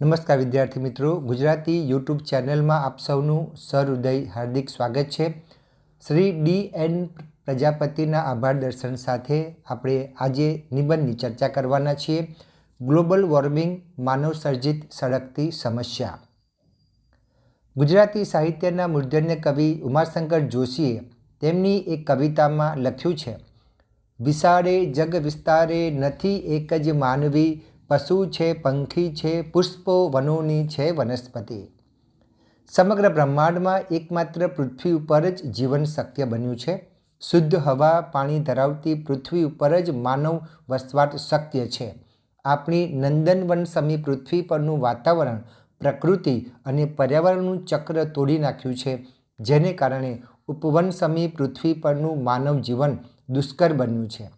નમસ્કાર વિદ્યાર્થી મિત્રો, ગુજરાતી યુટ્યુબ ચેનલમાં આપ સૌનું સહૃદય હાર્દિક સ્વાગત છે. શ્રી ડી એન પ્રજાપતિના આભાર દર્શન સાથે આપણે આજે નિબંધની ચર્ચા કરવાના છીએ. ગ્લોબલ વોર્મિંગ માનવ સર્જિત સળગતી સમસ્યા. ગુજરાતી સાહિત્યના મૂર્ધન્ય કવિ ઉમાશંકર જોશીએ તેમની એક કવિતામાં લખ્યું છે, વિશાળે જગ વિસ્તારે નથી એક જ માનવી પશુ છે, પંખી છે, પુષ્પો, વનોની છે, વનસ્પતિ. સમગ્ર બ્રહ્માંડમાં એકમાત્ર પૃથ્વી ઉપર જ જીવન શક્ય બન્યું છે. શુદ્ધ હવા, પાણી ધરાવતી પૃથ્વી ઉપર જ માનવ વસવાટ શક્ય છે. આપણી નંદનવન સમી પૃથ્વી પરનું વાતાવરણ, પ્રકૃતિ અને પર્યાવરણનું ચક્ર તોડી નાખ્યું છે, જેને કારણે ઉપવન સમી પૃથ્વી પરનું માનવ જીવન દુષ્કર બન્યું છે.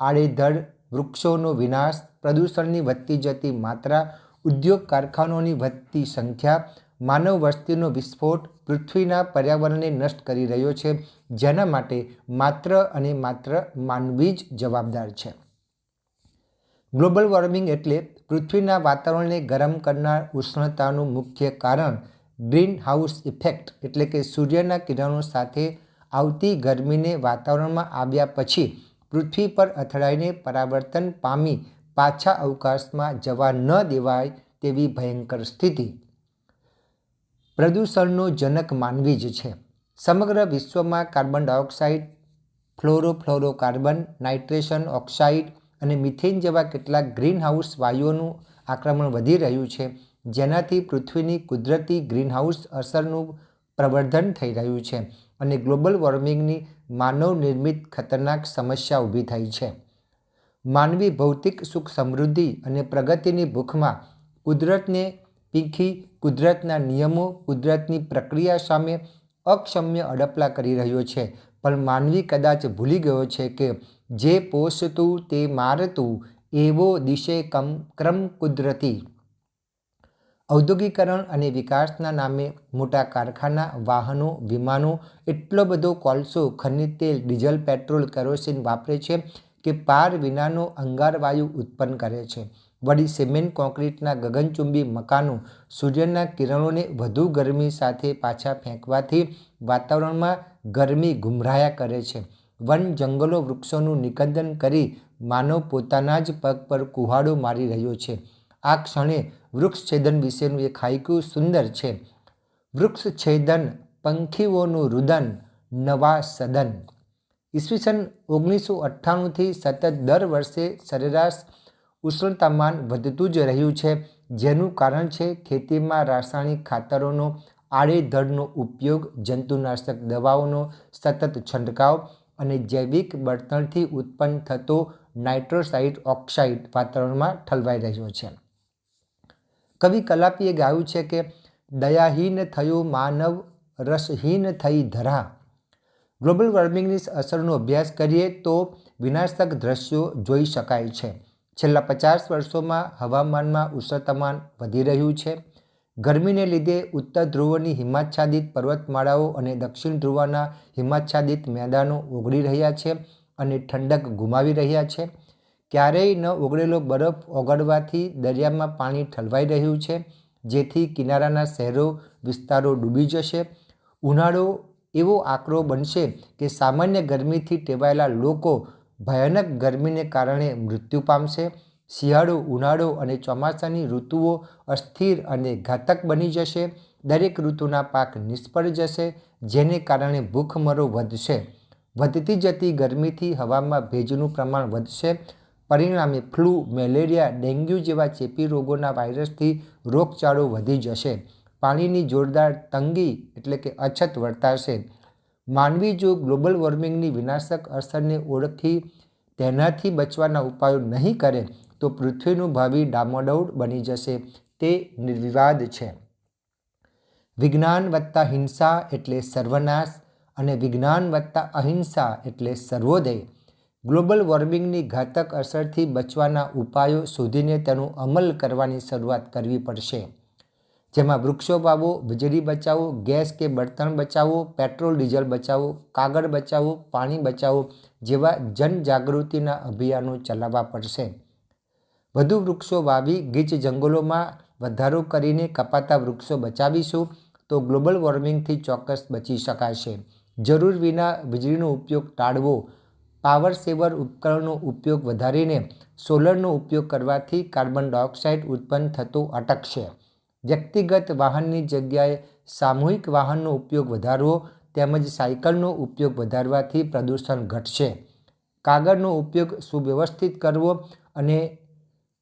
આડેધડ વૃક્ષોનો વિનાશ, પ્રદૂષણની વધતી જતી માત્રા, ઉદ્યોગ કારખાનોની વધતી સંખ્યા, માનવ વસ્તીનો વિસ્ફોટ, પૃથ્વીના પર્યાવરણને નષ્ટ કરી રહ્યો છે, જેના માટે માત્ર અને માત્ર માનવી જ જવાબદાર છે. ગ્લોબલ વોર્મિંગ એટલે પૃથ્વીના વાતાવરણને ગરમ કરનાર ઉષ્ણતાનું મુખ્ય કારણ ગ્રીન હાઉસ ઇફેક્ટ, એટલે કે સૂર્યના કિરણો સાથે આવતી ગરમીને વાતાવરણમાં આવ્યા પછી પૃથ્વી પર અથડાઈને પરાવર્તન પામી પાછા અવકાશમાં જવા ન દેવાય તેવી ભયંકર સ્થિતિ. પ્રદૂષણનો જનક માનવી જ છે. સમગ્ર વિશ્વમાં carbon dioxide, fluorofluorocarbon, nitration oxide અને મિથેન જેવા કેટલાક ગ્રીનહાઉસ વાયુઓનું આક્રમણ વધી રહ્યું છે, જેનાથી પૃથ્વીની કુદરતી ગ્રીનહાઉસ અસરનું પ્રવર્ધન થઈ રહ્યું છે અને ગ્લોબલ વોર્મિંગની માનવ નિર્મિત ખતરનાક સમસ્યા ઊભી થઈ છે. માનવી ભૌતિક સુખ સમૃદ્ધિ અને પ્રગતિની ભૂખમાં કુદરતને પીખી કુદરતના નિયમો, કુદરતની પ્રક્રિયા સામે અક્ષમ્ય અડપલા કરી રહ્યો છે. પણ માનવી કદાચ ભૂલી ગયો છે કે જે પોષતું તે મારતું, એવો દિશે કમ, ક્રમ કુદરતી ઔદ્યોગિકરણ અને વિકાસના નામે મોટા કારખાના, વાહનો, વિમાનો, એટલો બધો કોલસો, ખનિજ તેલ, ડીઝલ, પેટ્રોલ, કેરોસીન વાપરે છે કે પાર વિનાનો અંગારવાયુ ઉત્પન્ન કરે છે. વળી સિમેન્ટ કોન્ક્રીટના ગગનચુંબી મકાનો સૂર્યના કિરણોને વધુ ગરમી સાથે પાછા ફેંકવાથી વાતાવરણમાં ગરમી ગુમરાયા કરે છે. વન જંગલો વૃક્ષોનું નિકંદન કરી માનવ પોતાના જ પગ પર કુહાડો મારી રહ્યો છે. આ ક્ષણે વૃક્ષ છેદન વિશેનું એક હાઈકુ સુંદર છે. વૃક્ષ છેદન પંખીઓનું રુદન નવા સદન. ઈસવીસન ઓગણીસો અઠ્ઠાણુંથી સતત દર વર્ષે સરેરાશ ઉષ્ણતામાન વધતું જ રહ્યું છે. જેનું કારણ છે ખેતીમાં રાસાયણિક ખાતરોનો, આડેધડનો ઉપયોગ, જંતુનાશક દવાઓનો સતત છંટકાવ અને જૈવિક બળતણથી ઉત્પન્ન થતો નાઇટ્રોસાઇડ ઓક્સાઇડ વાતાવરણમાં ઠલવાઈ રહ્યો છે. કવિ કલાપીએ ગાયું છે કે, દયાહીન થયું માનવ, રસહીન થઈ ધરા. ગ્લોબલ વોર્મિંગની અસરનો અભ્યાસ કરીએ તો વિનાશક દ્રશ્યો જોઈ શકાય છે. છેલ્લા પચાસ વર્ષોમાં હવામાનમાં ઉષ્ણતામાન વધી રહ્યું છે. ગરમીને લીધે ઉત્તર ધ્રુવની હિમાચ્છાદિત પર્વતમાળાઓ અને દક્ષિણ ધ્રુવના હિમાચ્છાદિત મેદાનો ઓગળી રહ્યા છે અને ઠંડક ગુમાવી રહ્યા છે. ક્યારેય ન ઓગળેલો બરફ ઓગળવાથી દરિયામાં પાણી ઠલવાઈ રહ્યું છે, જેથી કિનારાના શહેરો, વિસ્તારો ડૂબી જશે. ઉનાળો એવો આકરો બનશે કે સામાન્ય ગરમીથી ટેવાયેલા લોકો ભયાનક ગરમીને કારણે મૃત્યુ પામશે. શિયાળો, ઉનાળો અને ચોમાસાની ઋતુઓ અસ્થિર અને ઘાતક બની જશે. દરેક ઋતુના પાક નિષ્ફળ જશે, જેને કારણે ભૂખમરો વધશે. વધતી જતી ગરમીથી હવામાં ભેજનું પ્રમાણ વધશે. પરિણામે ફ્લૂ, મેલેરિયા, ડેન્ગ્યુ જેવા ચેપી રોગોના વાયરસથી રોગચાળો વધી જશે. પાણીની જોરદાર તંગી એટલે કે અછત વર્તાશે. માનવી જો ગ્લોબલ વોર્મિંગની વિનાશક અસરને ઓળખી તેનાથી બચવાના ઉપાયો નહીં કરે, તો પૃથ્વીનું ભાવિ ડામાડોળ બની જશે. તે નિર્વિવાદ છે. વિજ્ઞાન વત્તા હિંસા એટલે સર્વનાશ અને વિજ્ઞાન વત્તા અહિંસા એટલે સર્વોદય. ગ્લોબલ વોર્મિંગની ઘાતક અસરથી બચવાના ઉપાયો શોધીને તેનું અમલ કરવાની શરૂઆત કરવી પડશે. જેમાં વૃક્ષો વાવો, વીજળી બચાવો, ગેસ કે બળતણ બચાવો, પેટ્રોલ, ડીઝલ બચાવો, કાગળ બચાવો, પાણી બચાવો જેવા જનજાગૃતિના અભિયાનો ચલાવવા પડશે. વધુ વૃક્ષો વાવી ગીચ જંગલોમાં વધારો કરીને કપાતા વૃક્ષો બચાવીશું તો ગ્લોબલ વોર્મિંગથી ચોક્કસ બચી શકાશે. જરૂર વિના વીજળીનો ઉપયોગ ટાળવો પાવર સેવર ઉપકરણનો ઉપયોગ વધારીને સોલરનો ઉપયોગ કરવાથી કાર્બન ડાયોક્સાઇડ ઉત્પન્ન થતો અટકશે. વ્યક્તિગત વાહનની જગ્યાએ સામૂહિક વાહનનો ઉપયોગ વધારવો તેમજ સાયકલનો ઉપયોગ વધારવાથી પ્રદૂષણ ઘટશે. કાગળનો ઉપયોગ સુવ્યવસ્થિત કરવો અને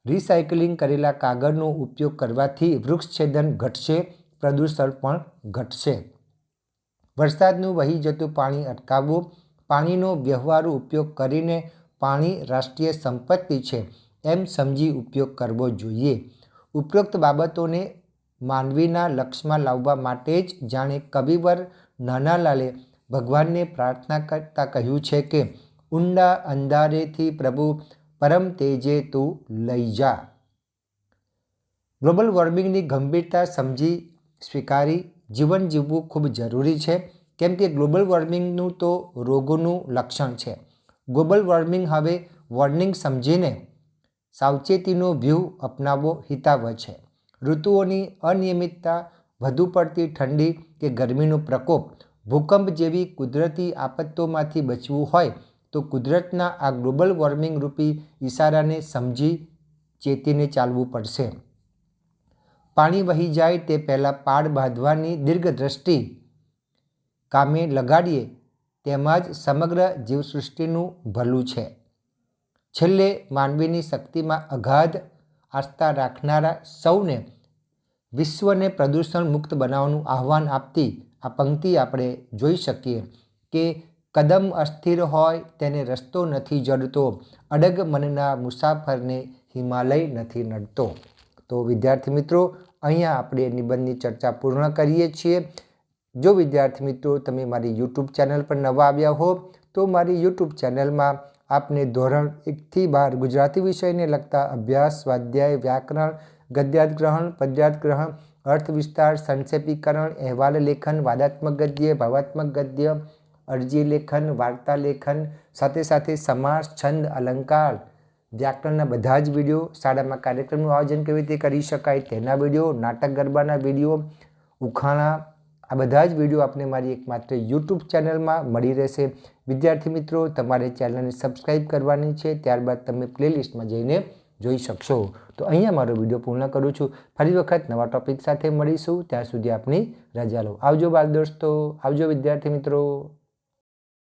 રિસાયકલિંગ કરેલા કાગળનો ઉપયોગ કરવાથી વૃક્ષછેદન ઘટશે, પ્રદૂષણ પણ ઘટશે. વરસાદનું વહી જતું પાણી અટકાવવું પાણીનો વ્યવહારુ ઉપયોગ કરીને પાણી રાષ્ટ્રીય સંપત્તિ છે એમ સમજી ઉપયોગ કરવો જોઈએ. ઉપરોક્ત બાબતોને માનવીના લક્ષમાં લાવવા માટે જ જાણે કવિવર નાનાલાલે ભગવાનને પ્રાર્થના કરતા કહ્યું છે કે, ઊંડા અંધારેથી પ્રભુ પરમ તેજે તું લઈ જા. ગ્લોબલ વોર્મિંગની ગંભીરતા સમજી સ્વીકારી જીવન જીવવું ખૂબ જરૂરી છે. કેમ કે ગ્લોબલ વોર્મિંગનું તો રોગોનું લક્ષણ છે. ગ્લોબલ વોર્મિંગ હવે વોર્નિંગ સમજીને સાવચેતીનો વ્યૂહ અપનાવવો હિતાવહ છે. ઋતુઓની અનિયમિતતા વધુ પડતી ઠંડી કે ગરમીનો પ્રકોપ ભૂકંપ જેવી કુદરતી આપત્તોમાંથી બચવું હોય તો કુદરતના આ ગ્લોબલ વોર્મિંગ રૂપી ઇશારાને સમજી ચેતીને ચાલવું પડશે. પાણી વહી જાય તે પહેલાં પાડ બાંધવાની દીર્ઘદ્રષ્ટિ કામે લગાડીએ તેમાં જ સમગ્ર જીવસૃષ્ટિનું ભલું છે. છેલ્લે માનવીની શક્તિમાં અગાધ આસ્થા રાખનારા સૌને વિશ્વને પ્રદૂષણ મુક્ત બનાવવાનું આહ્વાન આપતી આ પંક્તિ આપણે જોઈ શકીએ કે કદમ અસ્થિર હોય તેને રસ્તો નથી જડતો, અડગ મનના મુસાફરને હિમાલય નથી નડતો. તો વિદ્યાર્થી મિત્રો, અહીંયા આપણે નિબંધની ચર્ચા પૂર્ણ કરીએ છીએ. જો વિદ્યાર્થી મિત્રો તમે મારી યુટ્યુબ ચેનલ પર નવા આવ્યા હો, તો મારી યુટ્યુબ ચેનલમાં આપને ધોરણ એકથી બાર ગુજરાતી વિષયને લગતા અભ્યાસ, સ્વાધ્યાય, વ્યાકરણ ગદ્યાર્થ ગ્રહણ પદ્યાર્થ ગ્રહણ અર્થ વિસ્તાર સંક્ષેપીકરણ, અહેવાલ લેખન, વાદાત્મક ગદ્ય, ભાવાત્મક ગદ્ય, અરજી લેખન, વાર્તા લેખન, સાથે સાથે સમાસ, છંદ, અલંકાર, વ્યાકરણના બધા જ વીડિયો શાળામાં કાર્યક્રમનું આયોજન કેવી રીતે કરી શકાય તેના વીડિયો, નાટક ગરબાના વીડિયો, ઉખાણા આ બધા જ વીડિયો આપને મારી એકમાત્ર યુટ્યુબ ચેનલમાં મળી રહેશે. વિદ્યાર્થી મિત્રો, તમારે ચેનલને સબસ્ક્રાઈબ કરવાની છે, ત્યારબાદ તમે પ્લેલિસ્ટમાં જઈને જોઈ શકશો. તો અહીંયા મારો વીડિયો પૂર્ણ કરું છું. ફરી વખત નવા ટોપિક સાથે મળીશું. ત્યાં સુધી આપની રજા લો. આવજો બાળ દોસ્તો. આવજો વિદ્યાર્થી મિત્રો.